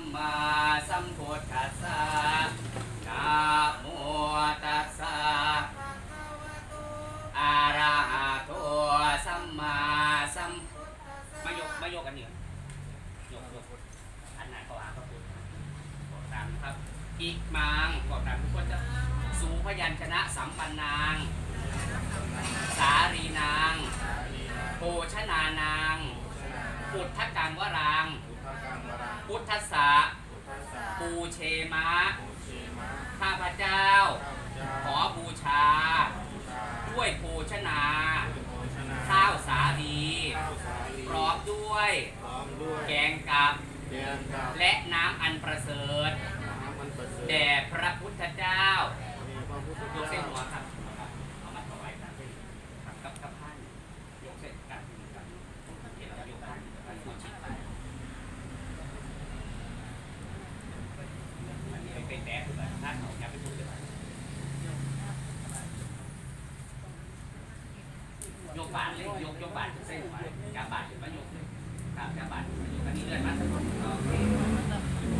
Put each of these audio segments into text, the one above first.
มมาสัมพุทธัสสะนะโมตัสสะอะระหะโตสัมมาสัมมายกมายกกันเนี่ยยกยกอันไหนเขาหาพระพุทธบอกตามนะครับอีกมังบอกตามทุกคนจะสูพยัญชนะสัมปันนาง สารีนางโภชนานางปุถกังวราง พุทธสสะปูเชมะ ข้าพเจ้า ขอบูชา ด้วยโภชนา ข้าวสาลีพร้อมด้วย แกงกับ และน้ำอันประเสริฐ แด่พระพุทธเจ้ายกเส้นหัวครับเอามาถวายกันครับกับกับท่านยกเส้นกันกับเห็นแล้วยกท่านท่านพูดชิดไปอันนี้เป็นแดดคือแบบท่านเขาอย่าไปพูดเลย ยกบาทเลยยกยกบาทเส้นหัวจับบาทมายกเลยครับจับบาทมายกอันนี้เลื่อนมาโอเค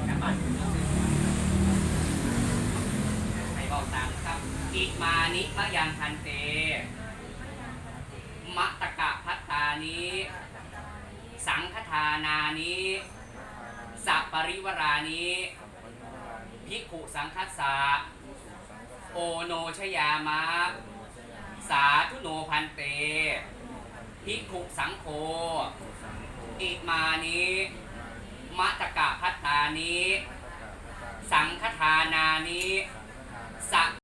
จับบาทยกเส้นให้บอกตามครับอิมานิมะยังพันเตมะตะกะพัตตานิสังฆทานานิสัปริวรานิภิกขุสังคัสสะโอโนชยามะ สาธุโนพันเต ภิกขุสังโฆอิมานิมะตะกะพัตตานิสังฆทานานิสั